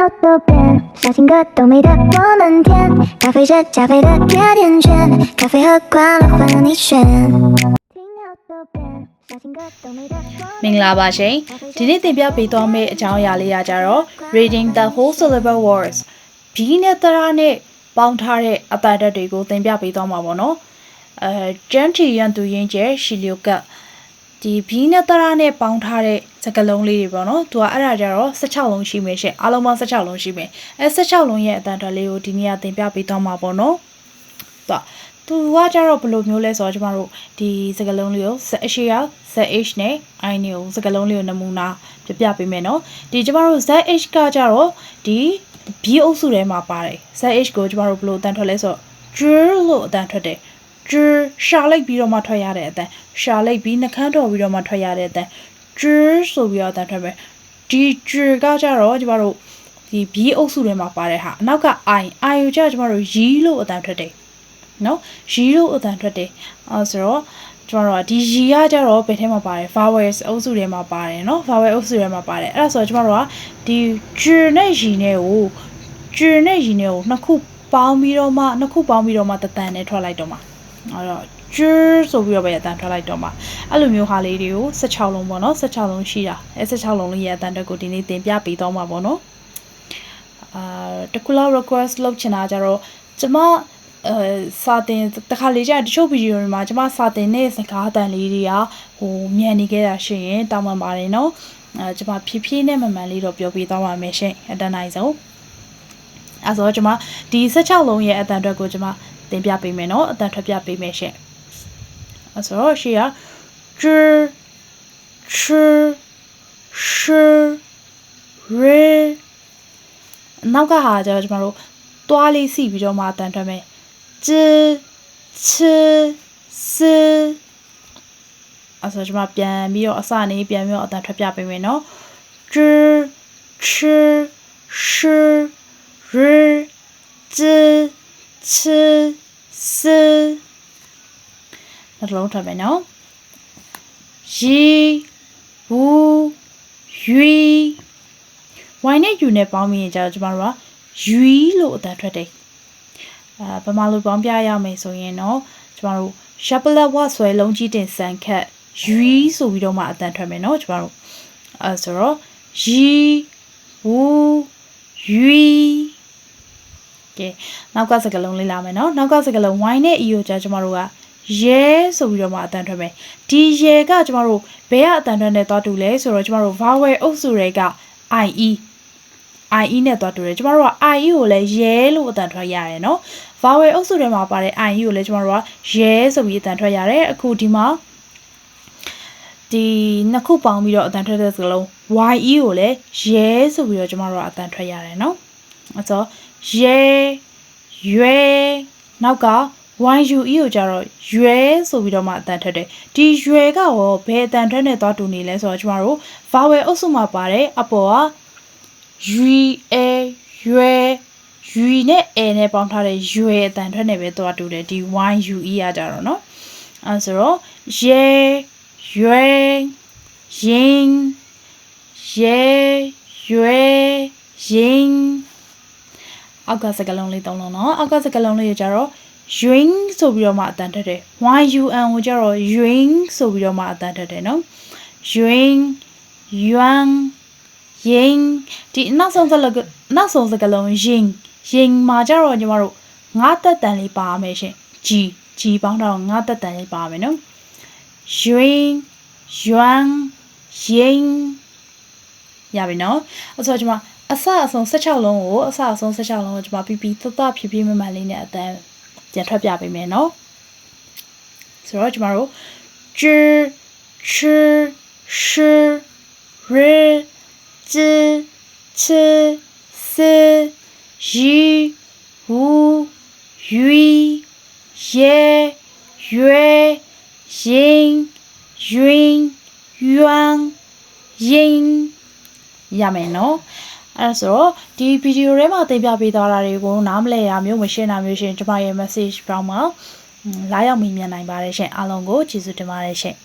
好多遍，小情歌都美得我们甜，咖啡是加菲的甜甜圈，咖啡和快乐换你选。听好多遍，小情歌都美得我 မင်္ဂလာပါရှင်ဒီနေ့သင်ပြပေးသွားမယ့်အကြောင်းအရာလေးကကြတော့ reading the whole syllable words ဘီနဲ့တရာနဲ့ပေါင်းထားတဲ့အတန်တက်တွေကိုသင်ပြပေးသွားမှာပေါ့နော်အဲကျန်းတီရန်သူရင်ကျဲရှီလျိုကတ် ဒီဘီနဲ့တရာနဲ့ပေါင်းထားတဲ့စကားလုံးလေးတွေပေါ့နော်သူကအဲ့ဒါကြတော့16လုံးရှိမယ်ရှင်အားလုံးပေါင်း16လုံးရှိမယ်အဲ16လုံးရဲ့အတန်တက်လေးကိုဒီနေ့ကသင်ပြပေးသွားမှာပေါ့နော်သူကသူကကြတော့ဘယ်လိုမျိုးလဲဆိုတော့ကျမတို့ဒီစကားလုံးလေးကို ZH ရ ZH နဲ့ I နဲ့ကိုစကားလုံးလေးကိုနမူနာပြပြပေးမယ်နော်ဒီကျမတို့ ZH ကကြတော့ဒီ B အုပ်စုထဲမှာပါတယ် ZH ကိုကျမတို့ဘယ်လိုအတန်ထွက်လဲဆိုတော့ J လို့အတန်ထွက်တယ် J ရှာလိုက်ပြီးတော့မှထွက်ရတဲ့အတန်ရှာလိုက်ပြီးနှကန်းတော်ပြီးတော့မှထွက်ရတဲ့အတန် J ဆိုပြီးတော့အတန်ထွက်မယ်ဒီ J ကကြတော့ကျမတို့ဒီ B အုပ်စုထဲမှာပါတဲ့ဟာအနောက်က I I ကိုကြတော့ကျမတို့ Y လို့အတန်ထွက်တယ်နော်ရီလို့အတန်ထွက်တယ်အဲဆိုတော့ကျွန်တော်တို့ကဒီရီကကြတော့ဘယ်ထဲမှာပါတယ် vowels အုပ်စုထဲမှာပါတယ်နော် vowel အုပ်စုထဲမှာပါတယ်အဲ့ဒါဆိုတော့ကျွန်တော်တို့ကဒီ j နဲ့ရီနဲ့ကို j နဲ့ရီနဲ့ကိုနှစ်ခုပေါင်းပြီးတော့မှနှစ်ခုပေါင်းပြီးတော့မှတတန်နဲ့ထွက်လိုက်တော့မှာ အဲ့တော့ j ဆိုပြီးတော့ပဲအတန်ထွက်လိုက်တော့မှာအဲ့လိုမျိုးဟာလေးတွေကို16လုံးပေါ့နော်16လုံးရှိတာအဲ16လုံးလေးရဲ့အတန်တက်ကိုဒီနေ့သင်ပြပေးတော့မှာပေါ့နော်အာတကူလောက် request လုပ်ချင်တာကြတော့ကျမအဲစာတင်တခါလေကြာတချို့ဗီဒီယိုတွေမှာကျမစာတင်တဲ့စကားအတန်လေးတွေကဟိုမြန်နေခဲ့တာရှိရင်တောင်းပန်ပါတယ်နော်အဲကျမဖြည်းဖြည်းနဲ့မှန်မှန်လေးတော့ပြောပြသွားပါမယ်ရှင်အတန်နိုင်ဆုံးအဲဆိုတော့ကျမဒီ16လုံးရဲ့အတန်အတွက်ကိုကျမ တင်ပြပေးမယ်နော်အတန်ထွက်ပြပေးမယ်ရှင်အဲဆိုတော့ရှေ့က ch ch sh re နောက်ကဟာကျတော့ကျမတို့တွားလေးစီပြီးတော့မှအတန်ထွက်မယ်ဇချစအဲ့ဆိုကျွန်မပြန်ပြီးတော့အစနေပြန်ပြီးတော့အတန်ထွက်ပြပေးမယ်နော်ဇချရှရဇ ချစနှလုံးထွက်မယ်နော်ရီဘူရွီဝိုင်းနဲ့ယူနဲ့ပေါင်းပြီးရင်ကျတော့ကျမတို့ကရွီလို့အတန်ထွက်တယ်အဲဗမာလိုပေါင်းပြရမယ်ဆိုရင်တော့ကျမတို့ရှပ်ပလက်ဝဆွဲလုံးကြီးတင်ဆန်ခတ်ရွီဆိုပြီးတော့မှအတန်ထွက်မယ်နော်ကျမတို့အဲဆိုတော့ရီဝူရွီ ကဲနောက်ကစကလုံးလေးလာမယ်နော်နောက်ကစကလုံး wine နဲ့ e ကိုကြာကျမတို့ကရဲဆိုပြီးတော့မှအတန်ထွက်မယ်ဒီရဲကကျမတို့ဘယ်ကအတန်ထွက်နဲ့သွားတူလဲဆိုတော့ကျမတို့ vowel အုပ်စုတွေက ie IE နဲ့သွားတူတယ်ကျမတို့က IE ကိုလည်းရဲလို့အတန်ထွက်ရတယ်နော် vowel အုပ်စုထဲမှာပါတဲ့ IE ကိုလည်းကျမတို့ကရဲဆိုပြီးအတန်ထွက်ရတယ်အခုဒီမှာဒီနှစ်ခုပေါင်းပြီးတော့အတန်ထွက်တဲ့စကားလုံး YE ကိုလည်းရဲဆိုပြီးတော့ကျမတို့ကအတန်ထွက်ရတယ်နော် အဲဆိုရဲရွယ်နောက်က YUE ကိုကြတော့ရွယ်ဆိုပြီးတော့မှအတန်ထွက်တယ်ဒီရွယ်ကရောဘယ်အတန်ထွက်နဲ့သွားတူနေလဲဆိုတော့ကျမတို့ vowel အုပ်စုမှာပါတဲ့အပေါ်က ရွီအဲရွယ်ရွီနဲ့အဲနဲ့ပေါင်းထားတဲ့ရွယ်အတန်ထွက်နေပဲသွားတူတယ်ဒီ y u e ရကြတော့เนาะအဲဆိုတော့ရဲရွယ်ရင်ရဲရွယ်ရင် အောက်ကစကလုံးလေးသုံးလုံးနော်အောက်ကစကလုံးလေးကြတော့ ring ဆိုပြီးတော့မှအတန်ထွက်တယ် y u n ကိုကြတော့ ring ဆိုပြီးတော့မှအတန်ထွက်တယ်နော် ring yuan yin ဒီနောက်ဆုံးစကလုံးနောက်ဆုံးစကလုံး yin yin မှာကြတော့ညီမတို့ငါတက်တန်လေးပါမယ်ရှင် g g ပေါင်းတော့ငါတက်တန်လေးပါမယ်နော် ring yuan yin ရပြီနော်အဲ့ဆိုကျွန်မ အစအဆုံး16လုံးကိုအစအဆုံး16လုံးကိုကျွန်မပြပြသသဖြည်းဖြည်းမှန်မှန်လေးနဲ့အတန်းပြန်ထွက်ပြပေးမယ်နော်ဆိုတော့ကျွန်မတို့ j ch sh r j ch s j u yui ye yue yin yun yuan yin ရမယ်နော် အဲ့ဒါဆိုတော့ဒီဗီဒီယိုထဲမှာတင်ပြပေးသွားတာတွေကိုနားမလည်ရမျိုးမရှင်းတာမျိုးရှင်ကျွန်မရဲ့ message ပေါင်းမှာလာရောက်မိမြန်နိုင်ပါတယ်ရှင်အားလုံးကိုကျေးဇူးတင်ပါတယ်ရှင်